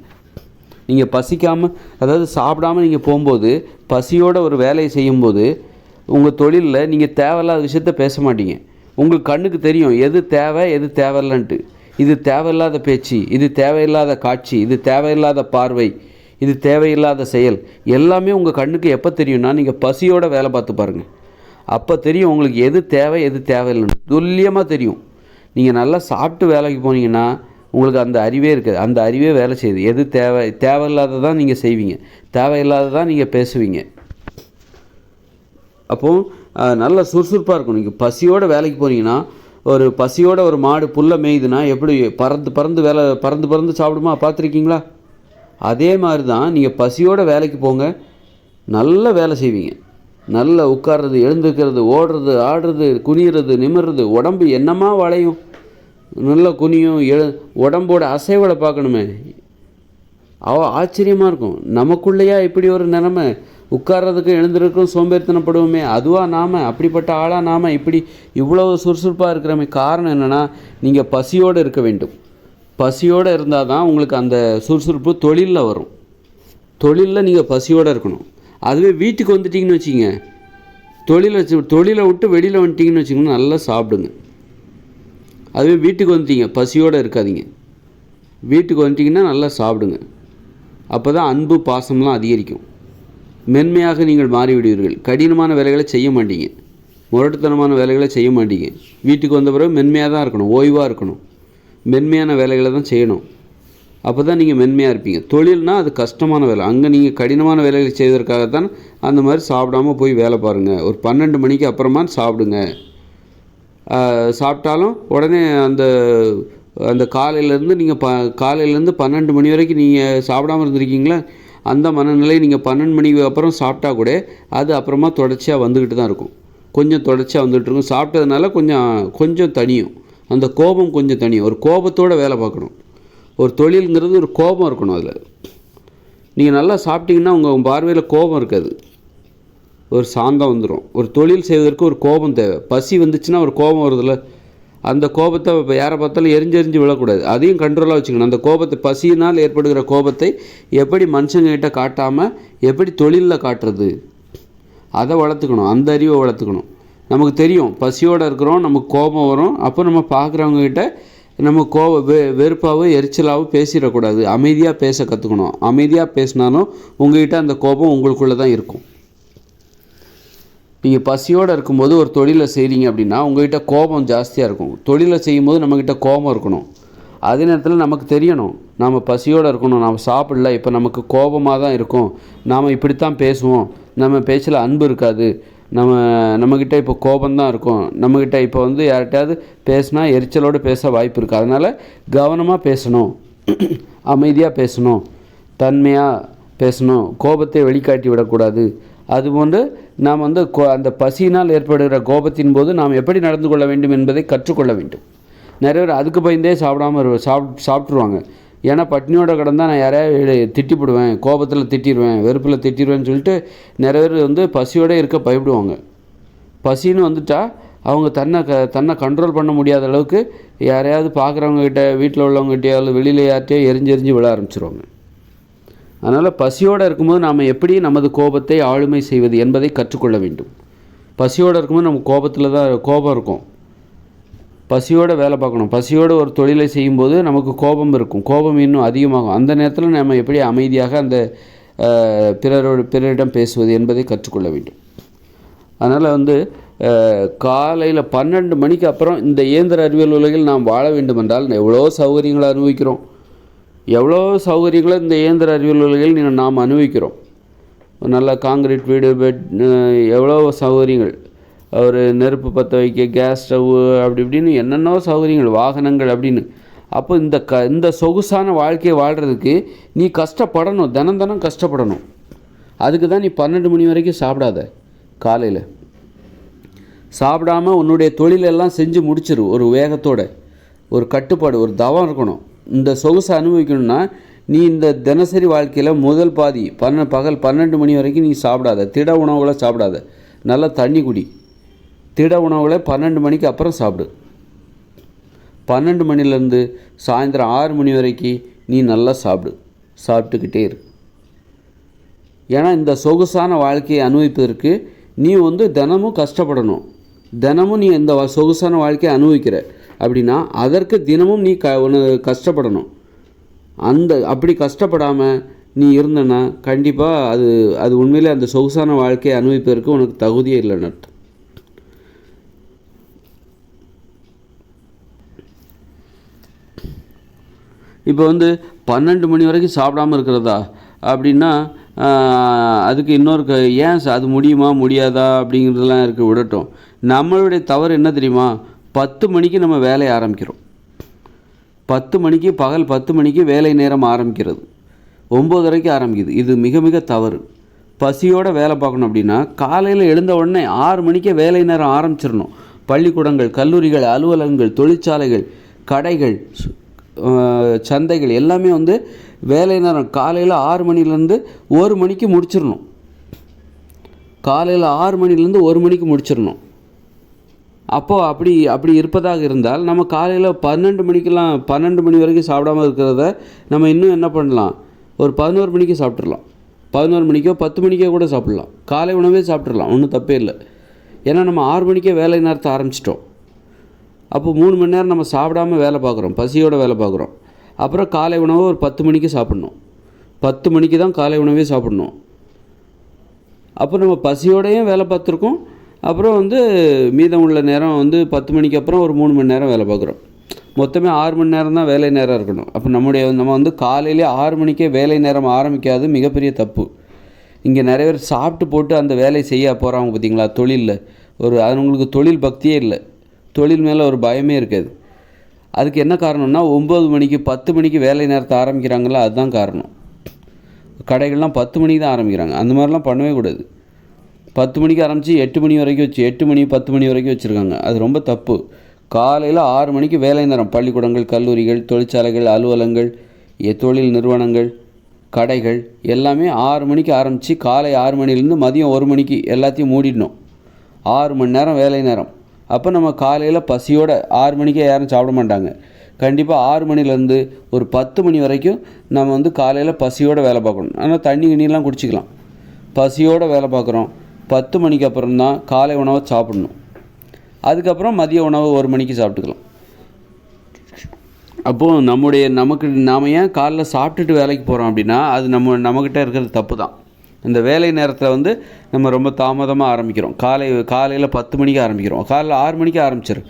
நீங்கள் பசிக்காமல் அதாவது சாப்பிடாம நீங்கள் போகும்போது பசியோட ஒரு வேலையை செய்யும்போது உங்கள் தொழிலில் நீங்கள் தேவையில்லாத விஷயத்த பேச மாட்டீங்க. உங்களுக்கு கண்ணுக்கு தெரியும் எது தேவை எது தேவையில்லன்ட்டு. இது தேவையில்லாத பேச்சு இது தேவையில்லாத காட்சி இது தேவையில்லாத பார்வை இது தேவையில்லாத செயல். எல்லாமே உங்கள் கண்ணுக்கு எப்போ தெரியும்னா நீங்கள் பசியோட வேலை பார்த்து பாருங்கள் அப்போ தெரியும் உங்களுக்கு எது தேவை எது தேவையில்லைன்னு. துல்லியமாக தெரியும். நீங்கள் நல்லா சாப்பிட்டு வேலைக்கு போனீங்கன்னா உங்களுக்கு அந்த அறிவே இருக்காது. அந்த அறிவே வேலை செய்யுது. எது தேவை தேவையில்லாததான் நீங்கள் செய்வீங்க. தேவையில்லாததான் நீங்கள் பேசுவீங்க. அப்போது நல்லா சுறுசுறுப்பாக இருக்கும் நீங்கள் பசியோடு வேலைக்கு போனீங்கன்னா ஒரு பசியோட ஒரு மாடு புல்லை மேய்துன்னா எப்படி பறந்து பறந்து வேலை பறந்து பறந்து சாப்பிடுமா? பார்த்துருக்கீங்களா? அதே மாதிரி தான் நீங்கள் பசியோட வேலைக்கு போங்க. நல்ல வேலை செய்வீங்க. நல்ல உட்கார்றது எழுந்துக்கிறது ஓடுறது ஆடுறது குனியறது நிமிர்றது உடம்பு என்னமா வளையும்? நல்ல குனியும் எழு உடம்போட அசைவலை பார்க்கணுமே. அவ ஆச்சரியமாக இருக்கும். நமக்குள்ளேயா இப்படி ஒரு நிலைமை? உட்கார்றதுக்கும் எழுந்திருக்கும் சோம்பேறித்தனப்படுவோமே. அதுவாக நாம்? அப்படிப்பட்ட ஆளாக நாம்? இப்படி இவ்வளோ சுறுசுறுப்பாக இருக்கிறமே. காரணம் என்னென்னா நீங்கள் பசியோடு இருக்க வேண்டும். பசியோடு இருந்தால் தான் உங்களுக்கு அந்த சுறுசுறுப்பு தொழிலில் வரும். தொழிலில் நீங்கள் பசியோடு இருக்கணும். அதுவே வீட்டுக்கு வந்துட்டிங்கன்னு வச்சுங்க தொழிலை வச்சு தொழிலை விட்டு வெளியில் வந்துட்டிங்கன்னு வச்சிங்கன்னா நல்லா சாப்பிடுங்க. அதுவே வீட்டுக்கு வந்துட்டீங்க பசியோடு இருக்காதீங்க. வீட்டுக்கு வந்துட்டிங்கன்னா நல்லா சாப்பிடுங்க. அப்போ தான் அன்பு பாசம்லாம் அதிகரிக்கும். மென்மையாக நீங்கள் மாறிவிடுவீர்கள். கடினமான வேலைகளை செய்ய மாட்டீங்க. முரட்டுத்தனமான வேலைகளை செய்ய மாட்டீங்க. வீட்டுக்கு வந்த பிறகு மென்மையாக தான் இருக்கணும் ஓய்வாக இருக்கணும். மென்மையான வேலைகளை தான் செய்யணும். அப்போ தான் நீங்கள் மென்மையாக இருப்பீங்க. தொழில்னா அது கஷ்டமான வேலை. அங்கே நீங்கள் கடினமான வேலைகளை செய்வதற்காகத்தான் அந்த மாதிரி சாப்பிடாம போய் வேலை பாருங்கள் ஒரு பன்னெண்டு மணிக்கு அப்புறமா சாப்பிடுங்க. சாப்பிட்டாலும் உடனே அந்த அந்த காலையிலேருந்து நீங்கள் ப காலையிலேருந்து பன்னெண்டு மணி வரைக்கும் நீங்கள் சாப்பிடாம இருந்திருக்கீங்களா? அந்த மனநிலை நீங்கள் பன்னெண்டு மணிக்கு அப்புறம் சாப்பிட்டா கூட அது அப்புறமா தொடர்ச்சியாக வந்துக்கிட்டு தான் இருக்கும். கொஞ்சம் தொடர்ச்சியாக வந்துகிட்டு இருக்கும். சாப்பிட்டதுனால கொஞ்சம் கொஞ்சம் தனியும். அந்த கோபம் கொஞ்சம் தனியும். ஒரு கோபத்தோடு வேலை பார்க்கணும். ஒரு தொழிலுங்கிறது ஒரு கோபம் இருக்கணும் அதில். நீங்கள் நல்லா சாப்பிட்டீங்கன்னா உங்கள் பார்வையில் கோபம் இருக்காது. ஒரு சாந்தம் வந்துடும். ஒரு தொழில் செய்வதற்கு ஒரு கோபம் தேவை. பசி வந்துச்சுன்னா ஒரு கோபம் வருதுல்ல. அந்த கோபத்தை இப்போ யாரை பார்த்தாலும் எரிஞ்செறிஞ்சு எரிஞ்சு விழக்கூடாது. அதையும் கண்ட்ரோலாக வச்சுக்கணும். அந்த கோபத்தை பசியினால் ஏற்படுகிற கோபத்தை எப்படி மனுஷங்ககிட்ட காட்டாமல் எப்படி தொழிலில் காட்டுறது? அதை வளர்த்துக்கணும். அந்த அறிவை வளர்த்துக்கணும். நமக்கு தெரியும். பசியோடு இருக்கிறோம். நமக்கு கோபம் வரும். அப்போ நம்ம பார்க்குறவங்கக்கிட்ட நம்ம கோவ வெ வெறுப்பாகவோ எரிச்சலாகவும் பேசிடக்கூடாது. அமைதியாக பேச கற்றுக்கணும் அமைதியாக பேசினாலும் உங்கள்கிட்ட அந்த கோபம் உங்களுக்குள்ளே தான் இருக்கும். நீங்கள் பசியோடு இருக்கும்போது ஒரு தொழிலை செய்கிறீங்க அப்படின்னா உங்கள்கிட்ட கோபம் ஜாஸ்தியாக இருக்கும். தொழிலை செய்யும்போது நம்மக்கிட்ட கோபம் இருக்கணும். அதே நேரத்தில் நமக்கு தெரியணும். நாம் பசியோடு இருக்கணும். நாம் சாப்பிடல இப்போ நமக்கு கோபமாக தான் இருக்கும். நாம் இப்படித்தான் பேசுவோம். நம்ம பேச்சில் அன்பு இருக்காது. நம்ம நம்மக்கிட்ட இப்போ கோபம் தான் இருக்கும். நம்மக்கிட்ட இப்போ வந்து யார்கிட்டயாவது பேசினா எரிச்சலோடு பேச வாய்ப்பு இருக்குது அதனால் கவனமாக பேசணும். அமைதியாக பேசணும். தன்மையாக பேசணும். கோபத்தை வெளிக்காட்டி விடக்கூடாது. அதுபோன்று நாம் வந்து கோ- அந்த பசியினால் ஏற்படுகிற கோபத்தின் போது நாம் எப்படி நடந்து கொள்ள வேண்டும் என்பதை கற்றுக்கொள்ள வேண்டும். நிறைய பேர் அதுக்கு பயந்தே சாப்பிடாம சாப் சாப்பிட்ருவாங்க ஏன்னா பட்னியோட கிடந்தால் நான் யாரையாவது திட்டிப்பிடுவேன் கோபத்தில் திட்டிடுவேன் வெறுப்பில் திட்டிடுவேன்னு சொல்லிட்டு நிறைய பேர் வந்து பசியோட இருக்க பயப்படுவாங்க. பசின்னு வந்துட்டால் அவங்க தன்னை க தன்னை கண்ட்ரோல் பண்ண முடியாத அளவுக்கு யாரையாவது பார்க்குறவங்ககிட்ட வீட்டில் உள்ளவங்ககிட்டயாவது வெளியில் யார்கிட்டயோ எரிஞ்சு எரிஞ்சு விழ ஆரம்பிச்சிருவாங்க. அதனால் பசியோடு இருக்கும்போது நாம் எப்படி நமது கோபத்தை ஆளுமை செய்வது என்பதை கற்றுக்கொள்ள வேண்டும். பசியோடு இருக்கும்போது நம்ம கோபத்தில் தான் கோபம் இருக்கும். பசியோடு வேலை பார்க்கணும். பசியோடு ஒரு தொழிலை செய்யும்போது நமக்கு கோபம் இருக்கும். கோபம் இன்னும் அதிகமாகும். அந்த நேரத்தில் நம்ம எப்படி அமைதியாக அந்த பிறரோடு பிறரிடம் பேசுவது என்பதை கற்றுக்கொள்ள வேண்டும். அதனால் வந்து காலையில் பன்னெண்டு மணிக்கு அப்புறம் இந்த இயந்திர அறிவியல் உலகில் நாம் வாழ வேண்டுமென்றால் எவ்வளோ சௌகரியங்களை அனுபவிக்கிறோம். எவ்வளோ சௌகரியங்களை இந்த இயந்திர அறிவியல் உலகில் நீங்கள் நாம் அனுபவிக்கிறோம். நல்ல காங்கிரீட் வீடு பெட் எவ்வளோ சௌகரியங்கள். ஒரு நெருப்பு பற்ற வைக்க கேஸ் ஸ்டவ் அப்படி இப்படின்னு என்னென்னோ சௌகரியங்கள் வாகனங்கள் அப்படின்னு. அப்போ இந்த க இந்த சொகுசான வாழ்க்கையை வாழ்கிறதுக்கு நீ கஷ்டப்படணும் தினம் தினம் கஷ்டப்படணும். அதுக்கு தான் நீ பன்னெண்டு மணி வரைக்கும் சாப்பிடாத காலையில். சாப்பிடாம உன்னுடைய தொழிலெல்லாம் செஞ்சு முடிச்சிரு ஒரு வேகத்தோட. ஒரு கட்டுப்பாடு ஒரு தவம் இருக்கணும். இந்த சொகுசை அனுபவிக்கணும்னா நீ இந்த தினசரி வாழ்க்கையில் முதல் பாதி பன்ன பகல் பன்னெண்டு மணி வரைக்கும் நீ சாப்பிடாத. திட உணவுகளை சாப்பிடாத. நல்லா தண்ணி குடி. திட உணவுகளை பன்னெண்டு மணிக்கு அப்புறம் சாப்பிடு. பன்னெண்டு மணிலேருந்து சாயந்தரம் ஆறு மணி வரைக்கும் நீ நல்லா சாப்பிடு. சாப்பிட்டுக்கிட்டே இரு. ஏன்னா இந்த சொகுசான வாழ்க்கையை அனுபவிப்பதற்கு நீ வந்து தினமும் கஷ்டப்படணும். தினமும் நீ இந்த சொகுசான வாழ்க்கையை அனுபவிக்கிற. அப்படின்னா அதற்கு தினமும் நீ க ஒன்று கஷ்டப்படணும். அந்த அப்படி கஷ்டப்படாமல் நீ இருந்தனா கண்டிப்பாக அது அது உண்மையிலே அந்த சொகுசான வாழ்க்கையை அனுபவிப்பதற்கு உனக்கு தகுதியே இல்லைன்னு இப்போ வந்து பன்னெண்டு மணி வரைக்கும் சாப்பிடாம இருக்கிறதா? அப்படின்னா அதுக்கு இன்னொரு க ஏன் அது முடியுமா முடியாதா அப்படிங்கிறதுலாம் இருக்க விடட்டும். நம்மளுடைய தவறு என்ன தெரியுமா? பத்து மணிக்கு நம்ம வேலையை ஆரம்பிக்கிறோம். பத்து மணிக்கு பகல் பத்து மணிக்கு வேலை நேரம் ஆரம்பிக்கிறது. ஒம்போதரைக்கு ஆரம்பிக்குது. இது மிக மிக தவறு. பசியோடு வேலை பார்க்கணும் அப்படின்னா காலையில் எழுந்த உடனே ஆறு மணிக்கே வேலை நேரம் ஆரம்பிச்சிடணும். பள்ளிக்கூடங்கள் கல்லூரிகள் அலுவலகங்கள் தொழிற்சாலைகள் கடைகள் சு- சந்தைகள் எல்லாமே வந்து வேலை நேரம் காலையில் ஆறு மணிலேருந்து ஒரு மணிக்கு முடிச்சிடணும் காலையில் ஆறு மணிலேருந்து ஒரு மணிக்கு முடிச்சிடணும் அப்போது அப்படி அப்படி இருப்பதாக இருந்தால் நம்ம காலையில் பன்னெண்டு மணிக்கெல்லாம் பன்னெண்டு மணி வரைக்கும் சாப்பிடாம இருக்கிறத நம்ம இன்னும் என்ன பண்ணலாம்? ஒரு பதினோரு மணிக்கு சாப்பிட்றலாம் பதினோரு மணிக்கோ பத்து மணிக்கோ கூட சாப்பிட்லாம். காலை உணவே சாப்பிட்றலாம் ஒன்றும் தப்பே இல்லை. ஏன்னா நம்ம ஆறு மணிக்கே வேலை நேரத்தை ஆரம்பிச்சிட்டோம். அப்போ மூணு மணி நேரம் நம்ம சாப்பிடாம வேலை பார்க்குறோம். பசியோட வேலை பார்க்குறோம். அப்புறம் காலை உணவை ஒரு பத்து மணிக்கு சாப்பிட்ணும். பத்து மணிக்கு தான் காலை உணவே சாப்பிட்ணும். அப்போ நம்ம பசியோடையும் வேலை பார்த்துருக்கோம். அப்புறம் வந்து மீதம் உள்ள நேரம் வந்து பத்து மணிக்கு அப்புறம் ஒரு மூணு மணி நேரம் வேலை பார்க்குறோம். மொத்தமே ஆறு மணி நேரம் தான் வேலை நேரம் இருக்கணும். அப்போ நம்முடைய நம்ம வந்து காலையிலே ஆறு மணிக்கே வேலை நேரம் ஆரம்பிக்காது. மிகப்பெரிய தப்பு. இங்கே நிறைய பேர் சாப்பிட்டு போட்டு அந்த வேலையை செய்ய போகிறாங்க பார்த்தீங்களா? தொழிலில். ஒரு அவங்களுக்கு தொழில் பக்தியே இல்லை. தொழில் மேலே ஒரு பயமே இருக்காது. அதுக்கு என்ன காரணம்னா ஒம்பது மணிக்கு பத்து மணிக்கு வேலை நேரத்தை ஆரம்பிக்கிறாங்களா அதுதான் காரணம். கடைகள்லாம் பத்து மணிக்கு தான் ஆரம்பிக்கிறாங்க. அந்த மாதிரிலாம் பண்ணவே கூடாது. பத்து மணிக்கு ஆரம்பித்து எட்டு மணி வரைக்கும் வச்சு எட்டு மணி பத்து மணி வரைக்கும் வச்சுருக்காங்க. அது ரொம்ப தப்பு. காலையில் ஆறு மணிக்கு வேலை நேரம். பள்ளிக்கூடங்கள் கல்லூரிகள் தொழிற்சாலைகள் அலுவலகங்கள் எ- தொழில் நிறுவனங்கள் கடைகள் எல்லாமே ஆறு மணிக்கு ஆரம்பித்து காலை ஆறு மணிலேருந்து மதியம் ஒரு மணிக்கு எல்லாத்தையும் மூடிடணும். ஆறு மணி நேரம் வேலை நேரம். அப்போ நம்ம காலையில் பசியோட ஆறு மணிக்கே யாரும் சாப்பிட மாட்டாங்க. கண்டிப்பாக ஆறு மணிலேருந்து ஒரு பத்து மணி வரைக்கும் நம்ம வந்து காலையில் பசியோடு வேலை பார்க்கணும். ஆனால் தண்ணி கிண்ணிலாம் குடிச்சிக்கலாம். பசியோடு வேலை பார்க்குறோம். பத்து மணிக்கு அப்புறம் தான் காலை உணவை சாப்பிடணும். அதுக்கப்புறம் மதிய உணவு ஒரு மணிக்கு சாப்பிட்டுக்கலாம். அப்போது நம்முடைய நமக்கு நாம் ஏன் காலைல சாப்பிட்டுட்டு வேலைக்கு போகிறோம் அப்படின்னா அது நம்ம நம்மக்கிட்ட இருக்கிறது தப்பு தான் இந்த வேலை நேரத்தில் வந்து நம்ம ரொம்ப தாமதமாக ஆரம்பிக்கிறோம். காலை காலையில் பத்து மணிக்கு ஆரம்பிக்கிறோம். காலையில் ஆறு மணிக்கு ஆரம்பிச்சிரு.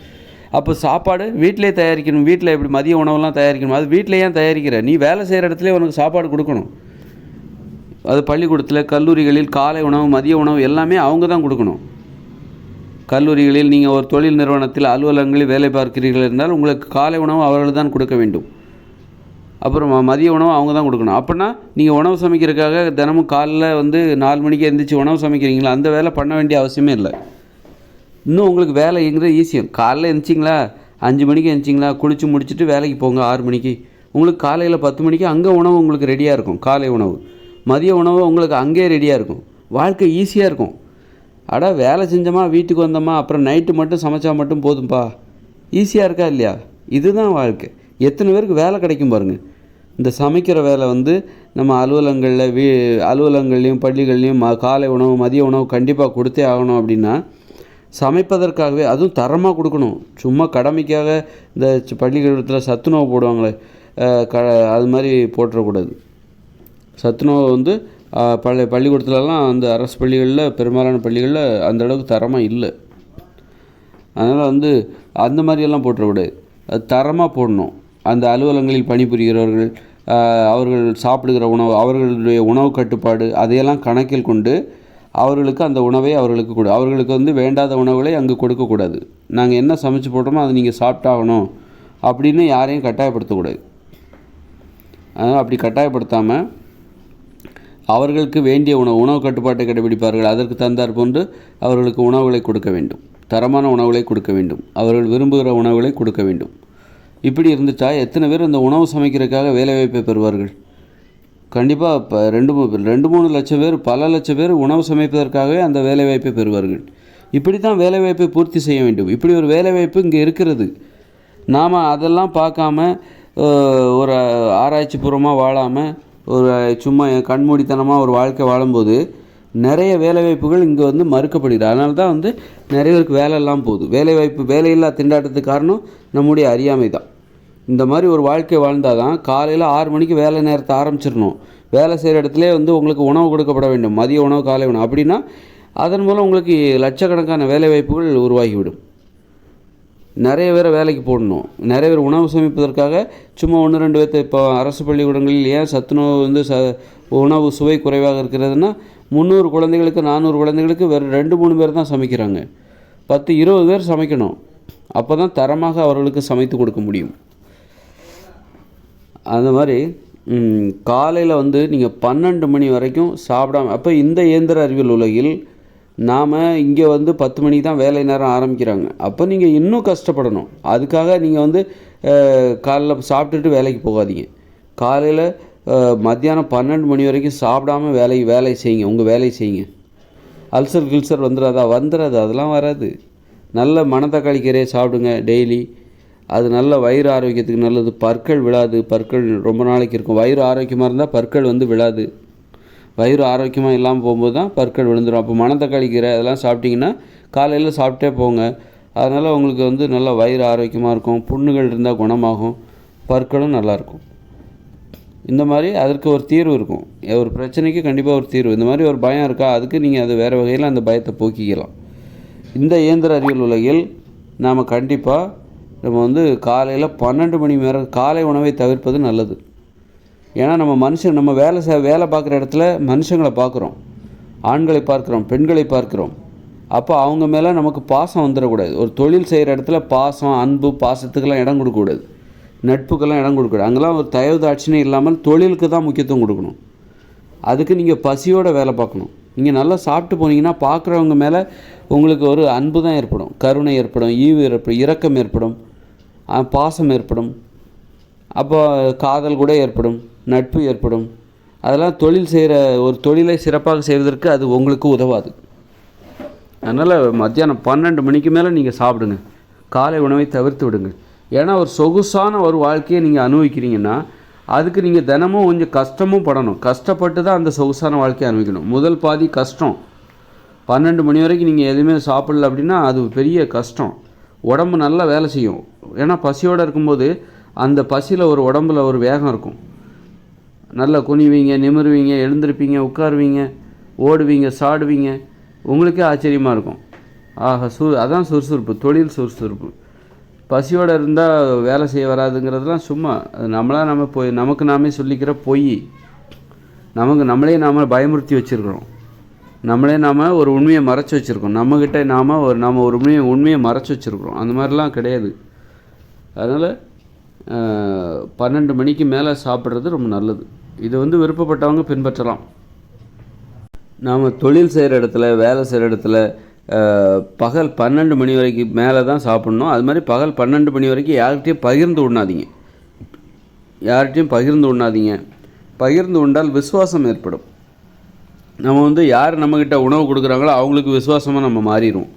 அப்போ சாப்பாடு வீட்டிலே தயாரிக்கணும். வீட்டில் எப்படி மதிய உணவெல்லாம் தயாரிக்கணும்? அது வீட்டிலேயே ஏன் தயாரிக்கிற? நீ வேலை செய்கிற இடத்துல உனக்கு சாப்பாடு கொடுக்கணும். அது பள்ளிக்கூடத்தில் கல்லூரிகளில் காலை உணவு மதிய உணவு எல்லாமே அவங்க தான் கொடுக்கணும். கல்லூரிகளில் நீங்கள் ஒரு தொழில் நிறுவனத்தில் அலுவலகங்களில் வேலை பார்க்கிறீர்கள் என்றால் உங்களுக்கு காலை உணவு அவர்கள் தான் கொடுக்க வேண்டும். அப்புறம் மதிய உணவு அவங்க தான் கொடுக்கணும். அப்படின்னா நீங்கள் உணவு சமைக்கிறதுக்காக தினமும் காலைல வந்து நாலு மணிக்கு எழுந்திரிச்சி உணவு சமைக்கிறீங்களா? அந்த வேலை பண்ண வேண்டிய அவசியமே இல்லை. இன்னும் உங்களுக்கு வேலைங்கிறது ஈஸியாக காலைல எழுந்திச்சிங்களா அஞ்சு மணிக்கு எழுந்திச்சிங்களா குளித்து முடிச்சுட்டு வேலைக்கு போங்க ஆறு மணிக்கு. உங்களுக்கு காலையில் பத்து மணிக்கு அங்கே உணவு உங்களுக்கு ரெடியாக இருக்கும். காலை உணவு. மதிய உணவு உங்களுக்கு அங்கேயே ரெடியாக இருக்கும். வாழ்க்கை ஈஸியாக இருக்கும். அடா வேலை செஞ்சோமா வீட்டுக்கு வந்தோமா அப்புறம் நைட்டு மட்டும் சமைச்சா மட்டும் போதும்பா. ஈஸியாக இருக்கா இல்லையா? இதுதான் வாழ்க்கை. எத்தனை பேருக்கு வேலை கிடைக்கும் பாருங்கள் இந்த சமைக்கிற வேலை வந்து நம்ம அலுவலகங்களில் வீ அலுவலகங்கள்லையும் பள்ளிகள்லையும் ம காலை உணவு மதிய உணவு கண்டிப்பாக கொடுத்தே ஆகணும் அப்படின்னா சமைப்பதற்காகவே அதுவும் தரமாக கொடுக்கணும். சும்மா கடமைக்காக இந்த பள்ளிக்கூடத்தில் சத்துணவு போடுவாங்களே க அது மாதிரி போட்டுறக்கூடாது. சத்துணவு வந்து பழைய பள்ளி பள்ளிக்கூடத்துலலாம் அந்த அரசு பள்ளிகளில் பெரும்பாலான பள்ளிகளில் அந்த அளவுக்கு தரமாக இல்லை. அதனால் வந்து அந்த மாதிரியெல்லாம் போட்டுறக்கூடாது. அது தரமாக போடணும். அந்த அலுவலகங்களில் பணிபுரிகிறவர்கள் அவர்கள் சாப்பிடுகிற உணவு அவர்களுடைய உணவு கட்டுப்பாடு அதையெல்லாம் கணக்கில் கொண்டு அவர்களுக்கு அந்த உணவை அவர்களுக்கு கொடு. அவர்களுக்கு வந்து வேண்டாத உணவுகளை அங்கே கொடுக்கக்கூடாது நாங்கள் என்ன சமைச்சு போட்டோமோ அதை நீங்கள் சாப்பிட்டாகணும் அப்படின்னு யாரையும் கட்டாயப்படுத்தக்கூடாது. அதனால் அப்படி கட்டாயப்படுத்தாமல் அவர்களுக்கு வேண்டிய உணவு உணவு கட்டுப்பாட்டை கடைபிடிப்பார்கள். அதற்கு தந்தார் போன்று அவர்களுக்கு உணவுகளை கொடுக்க வேண்டும். தரமான உணவுகளை கொடுக்க வேண்டும். அவர்கள் விரும்புகிற உணவுகளை கொடுக்க வேண்டும். இப்படி இருந்துட்டா எத்தனை பேர் இந்த உணவு சமைக்கிறதுக்காக வேலைவாய்ப்பை பெறுவார்கள்? கண்டிப்பாக இப்போ ரெண்டு மூ ரெண்டு மூணு லட்சம் பேர் பல லட்சம் பேர் உணவு சமைப்பதற்காகவே அந்த வேலைவாய்ப்பை பெறுவார்கள். இப்படி தான் வேலைவாய்ப்பை பூர்த்தி செய்ய வேண்டும். இப்படி ஒரு வேலைவாய்ப்பு இங்கே இருக்கிறது. நாம் அதெல்லாம் பார்க்காம ஒரு ஆராய்ச்சி பூர்வமாக வாழாமல் ஒரு சும்மா கண்மூடித்தனமாக ஒரு வாழ்க்கை வாழும்போது நிறைய வேலைவாய்ப்புகள் இங்கே வந்து மறுக்கப்படுகிறது. அதனால தான் வந்து நிறைய பேருக்கு வேலை இல்லாமல் போகுது வேலைவாய்ப்பு வேலையில்லா திண்டாட்டத்துக்கு காரணம் நம்முடைய அறியாமை தான். இந்த மாதிரி ஒரு வாழ்க்கை வாழ்ந்தால் தான் காலையில் ஆறு மணிக்கு வேலை நேரத்தை ஆரம்பிச்சிடணும். வேலை செய்கிற இடத்துல வந்து உங்களுக்கு உணவு கொடுக்கப்பட வேண்டும். மதிய உணவு காலை உணவு. அப்படின்னா அதன் மூலம் உங்களுக்கு லட்சக்கணக்கான வேலை வாய்ப்புகள் உருவாகிவிடும். நிறைய பேரை வேலைக்கு போடணும். நிறைய பேர் உணவு சமைப்பதற்காக சும்மா ஒன்று ரெண்டு பேர்த்த இப்போ அரசு பள்ளிக்கூடங்களில் ஏன் சத்துணவு வந்து ச உணவு சுவை குறைவாக இருக்கிறதுனா முந்நூறு குழந்தைகளுக்கு நானூறு குழந்தைகளுக்கு வெறும் ரெண்டு மூணு பேர் தான் சமைக்கிறாங்க. பத்து இருபது பேர் சமைக்கணும். அப்போ தான் தரமாக அவர்களுக்கு சமைத்து கொடுக்க முடியும். அந்த மாதிரி காலையில் வந்து நீங்கள் பன்னெண்டு மணி வரைக்கும் சாப்பிடாம அப்போ இந்த இயந்திர அறிவியல் உலகில் நாம் இங்கே வந்து பத்து மணிக்கு தான் வேலை நேரம் ஆரம்பிக்கிறாங்க. அப்போ நீங்கள் இன்னும் கஷ்டப்படணும். அதுக்காக நீங்கள் வந்து காலைல சாப்பிட்டுட்டு வேலைக்கு போகாதீங்க. காலையில் மத்தியானம் பன்னெண்டு மணி வரைக்கும் சாப்பிடாம வேலை வேலை செய்யுங்க. உங்கள் வேலையை செய்யுங்க. அல்சர் கில்சர் வந்துடாதா வந்துடாது அதெல்லாம் வராது. நல்ல மணத்தக்காளி கீரையை சாப்பிடுங்க டெய்லி. அது நல்ல வயிறு ஆரோக்கியத்துக்கு நல்லது. பற்கள் விழாது. பற்கள் ரொம்ப நாளைக்கு இருக்கும். வயிறு ஆரோக்கியமாக இருந்தால் பற்கள் வந்து விழாது. வயிறு ஆரோக்கியமாக இல்லாமல் போகும்போது தான் பற்கள் விழுந்துடும் அப்போ மணத்தக்காளி கீரை அதெல்லாம் சாப்பிட்டிங்கன்னா காலையில் சாப்பிட்டே போங்க. அதனால் உங்களுக்கு வந்து நல்ல வயிறு ஆரோக்கியமாக இருக்கும். புண்ணுகள் இருந்தால் குணமாகும். பற்களும் நல்லாயிருக்கும் இந்த மாதிரி அதற்கு ஒரு தீர்வு இருக்கும். ஒரு பிரச்சனைக்கு கண்டிப்பாக ஒரு தீர்வு. இந்த மாதிரி ஒரு பயம் இருக்கா? அதுக்கு நீங்கள் அது வேறு வகையில் அந்த பயத்தை போக்கிக்கலாம். இந்த இயந்திர அறிவியல் உலகில் நாம் கண்டிப்பாக நம்ம வந்து காலையில் பன்னெண்டு மணி நேரம் காலை உணவை தவிர்ப்பது நல்லது. ஏன்னா நம்ம மனுஷன் நம்ம வேலை செ வேலை பார்க்குற இடத்துல மனுஷங்களை பார்க்குறோம். ஆண்களை பார்க்குறோம் பெண்களை பார்க்குறோம். அப்போ அவங்க மேலே நமக்கு பாசம் வந்துடக்கூடாது. ஒரு தொழில் செய்கிற இடத்துல பாசம் அன்பு பாசத்துக்கெல்லாம் இடம் கொடுக்கக்கூடாது. நட்புக்கெல்லாம் இடம் கொடுக்கக்கூடாது. அங்கெல்லாம் ஒரு தயவுதாட்சினே இல்லாமல் தொழிலுக்கு தான் முக்கியத்துவம் கொடுக்கணும். அதுக்கு நீங்கள் பசியோடு வேலை பார்க்கணும். நீங்கள் நல்லா சாப்பிட்டு போனீங்கன்னா பார்க்குறவங்க மேலே உங்களுக்கு ஒரு அன்பு தான் ஏற்படும். கருணை ஏற்படும் ஈவு ஏற்படும் இரக்கம் ஏற்படும். பாசம் ஏற்படும். அப்போ காதல் கூட ஏற்படும் நட்பு ஏற்படும். அதெல்லாம் தொழில் செய்கிற ஒரு தொழிலை சிறப்பாக செய்வதற்கு அது உங்களுக்கு உதவாது. அதனால் மத்தியானம் பன்னெண்டு மணிக்கு மேலே நீங்கள் சாப்பிடுங்க. காலை உணவை தவிர்த்து விடுங்க ஏன்னா ஒரு சொகுசான ஒரு வாழ்க்கையை நீங்கள் அனுபவிக்கிறீங்கன்னா அதுக்கு நீங்கள் தினமும் கொஞ்சம் கஷ்டமும் படணும். கஷ்டப்பட்டு தான் அந்த சொகுசான வாழ்க்கையை அனுபவிக்கணும். முதல் பாதி கஷ்டம். பன்னெண்டு மணி வரைக்கும் நீங்கள் எதுவுமே சாப்பிடல அப்படின்னா அது பெரிய கஷ்டம். உடம்பு நல்லா வேலை செய்யும். ஏன்னா பசியோடு இருக்கும்போது அந்த பசியில் ஒரு உடம்புல ஒரு வேகம் இருக்கும். நல்லா குனிவீங்க நிமிருவீங்க எழுந்திருப்பீங்க உட்காருவீங்க ஓடுவீங்க சாடுவீங்க. உங்களுக்கே ஆச்சரியமாக இருக்கும். ஆஹா சு அதான் சுறுசுறுப்பு தொழில் சுறுசுறுப்பு. பசியோடு இருந்தால் வேலை செய்ய வராதுங்கிறதுலாம் சும்மா அது நம்மளாக நம்ம போய் நமக்கு நாமே சொல்லிக்கிற பொய். நமக்கு நம்மளே நாம் பயமுறுத்தி வச்சுருக்கிறோம். நம்மளே நாம் ஒரு உண்மையை மறைச்சி வச்சுருக்கோம். நம்மக்கிட்ட நாம் ஒரு நாம் ஒரு உண்மையை உண்மையை மறைச்சி வச்சுருக்குறோம். அந்த மாதிரிலாம் கிடையாது. அதனால் பன்னெண்டு மணிக்கு மேலே சாப்பிட்றது ரொம்ப நல்லது. இது வந்து விருப்பப்பட்டவங்க பின்பற்றலாம். நாம் தொழில் செய்கிற இடத்துல வேலை செய்கிற இடத்துல பகல் பன்னெண்டு மணி வரைக்கும் மேலே தான் சாப்பிட்ணும். அது மாதிரி பகல் பன்னெண்டு மணி வரைக்கும் யார்கிட்டையும் பகிர்ந்து உண்ணாதீங்க. யார்கிட்டையும் பகிர்ந்து உண்ணாதீங்க. பகிர்ந்து உண்டால் விசுவாசம் ஏற்படும். நம்ம வந்து யார் நம்மக்கிட்ட உணவு கொடுக்குறாங்களோ அவங்களுக்கு விசுவாசமாக நம்ம மாறிடுவோம்.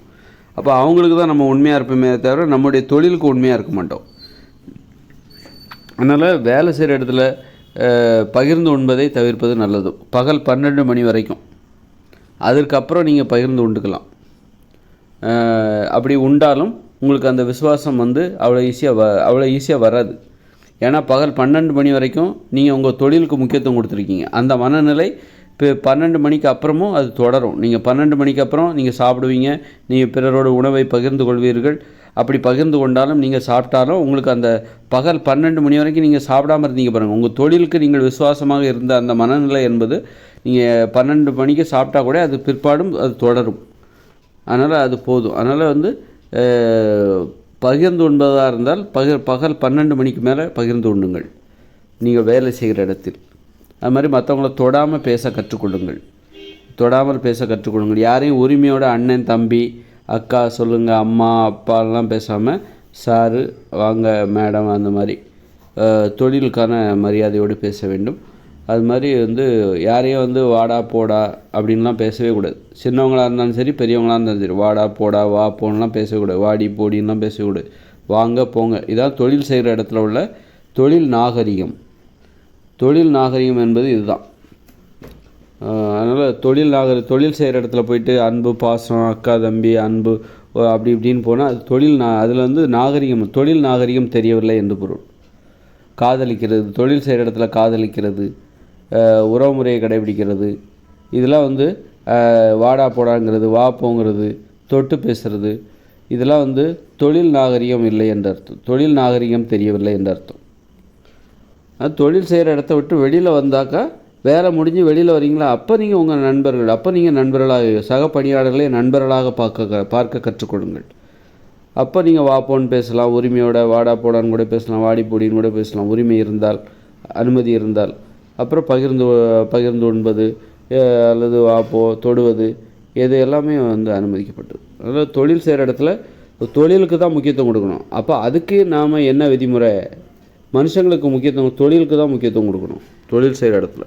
அப்போ அவங்களுக்கு தான் நம்ம உண்மையாக இருப்போமே தவிர நம்முடைய தொழிலுக்கு உண்மையாக இருக்க மாட்டோம். அதனால் வேலை செய்கிற இடத்துல பகிர்ந்து உண்பதை தவிர்ப்பது நல்லது. பகல் பன்னெண்டு மணி வரைக்கும். அதற்கப்புறம் நீங்கள் பகிர்ந்து உண்டுக்கலாம். அப்படி உண்டாலும் உங்களுக்கு அந்த விசுவாசம் வந்து அவ்வளோ ஈஸியாக வ அவ்வளோ ஈஸியாக வராது. ஏன்னா பகல் பன்னெண்டு மணி வரைக்கும் நீங்கள் உங்கள் தொழிலுக்கு முக்கியத்துவம் கொடுத்துருக்கீங்க. அந்த மனநிலை இப்போ பன்னெண்டு மணிக்கு அப்புறமும் அது தொடரும். நீங்கள் பன்னெண்டு மணிக்கு அப்புறம் நீங்கள் சாப்பிடுவீங்க. நீங்கள் பிறரோட உணவை பகிர்ந்து கொள்வீர்கள். அப்படி பகிர்ந்து கொண்டாலும் நீங்கள் சாப்பிட்டாலும் உங்களுக்கு அந்த பகல் பன்னெண்டு மணி வரைக்கும் நீங்கள் சாப்பிடாம இருந்தீங்க பாருங்கள் உங்கள் தொழிலுக்கு நீங்கள் விசுவாசமாக இருந்த அந்த மனநிலை என்பது நீங்கள் பன்னெண்டு மணிக்கு சாப்பிட்டா கூட அது பிற்பாடும் அது தொடரும். அதனால் அது போதும். அதனால் வந்து பகிர்ந்து உண்பதாக இருந்தால் பகிர் பகல் பன்னெண்டு மணிக்கு மேலே பகிர்ந்து உண்ணுங்கள். நீங்கள் வேலை செய்கிற இடத்தில். அது மாதிரி மற்றவங்கள தொடாமல் பேச கற்றுக்கொள்ளுங்கள். தொடாமல் பேச கற்றுக்கொள்ளுங்கள். யாரையும் உரிமையோட அண்ணன் தம்பி அக்கா சொல்லுங்கள் அம்மா அப்பாலாம் பேசாமல் சாரு வாங்க மேடம் அந்த மாதிரி தொழிலுக்கான மரியாதையோடு பேச வேண்டும். அது மாதிரி வந்து யாரையும் வந்து வாடா போடா அப்படின்லாம் பேசவே கூடாது. சின்னவங்களாக இருந்தாலும் சரி பெரியவங்களாக இருந்தாலும் சரி வாடா போடா வா போன்லாம் பேசக்கூடாது வாடி போடின்லாம் பேசக்கூடாது வாங்க போங்க. இதான் தொழில் செய்கிற இடத்துல உள்ள தொழில் நாகரிகம். தொழில் நாகரிகம் என்பது இதுதான். அதனால் தொழில் நாகரி தொழில் செய்கிற இடத்துல போயிட்டு அன்பு பாசம் அக்கா தம்பி அன்பு அப்படி இப்படின்னு போனால் அது தொழில் நா அதில் வந்து நாகரிகம் தொழில் நாகரிகம் தெரியவில்லை என்று பொருள். காதலிக்கிறது தொழில் செய்கிற இடத்துல காதலிக்கிறது உறவுமுறையை கடைபிடிக்கிறது. இதெல்லாம் வந்து வாடா போடாங்கிறது வா போங்கிறது தொட்டு பேசுறது. இதெல்லாம் வந்து தொழில் நாகரிகம் இல்லை என்ற அர்த்தம். தொழில் நாகரிகம் தெரியவில்லை என்ற அர்த்தம். தொழில் செய்கிற இடத்த விட்டு வெளியில் வந்தாக்கா வேலை முடிஞ்சு வெளியில் வரீங்களா அப்போ நீங்கள் உங்கள் நண்பர்கள் அப்போ நீங்கள் நண்பர்களாக சக பணியாளர்களே நண்பர்களாக பார்க்க க- பார்க்க கற்றுக்கொள்ளுங்கள் அப்போ நீங்கள் வாப்போன்னு பேசலாம். உரிமையோட வாடா போடான்னு கூட பேசலாம். வாடி போடின்னு கூட பேசலாம். உரிமை இருந்தால் அனுமதி இருந்தால். அப்புறம் பகிர்ந்து பகிர்ந்து உண்பது அல்லது வாப்போ தொடுவது இது எல்லாமே வந்து அனுமதிக்கப்பட்டது. அதனால் தொழில் செய்கிற இடத்துல தொழிலுக்கு தான் முக்கியத்துவம் கொடுக்கணும். அப்போ அதுக்கு நாம் என்ன விதிமுறை மனுஷங்களுக்கு முக்கியத்துவம் தொழிலுக்கு தான் முக்கியத்துவம் கொடுக்கணும். தொழில் செய்கிற இடத்துல.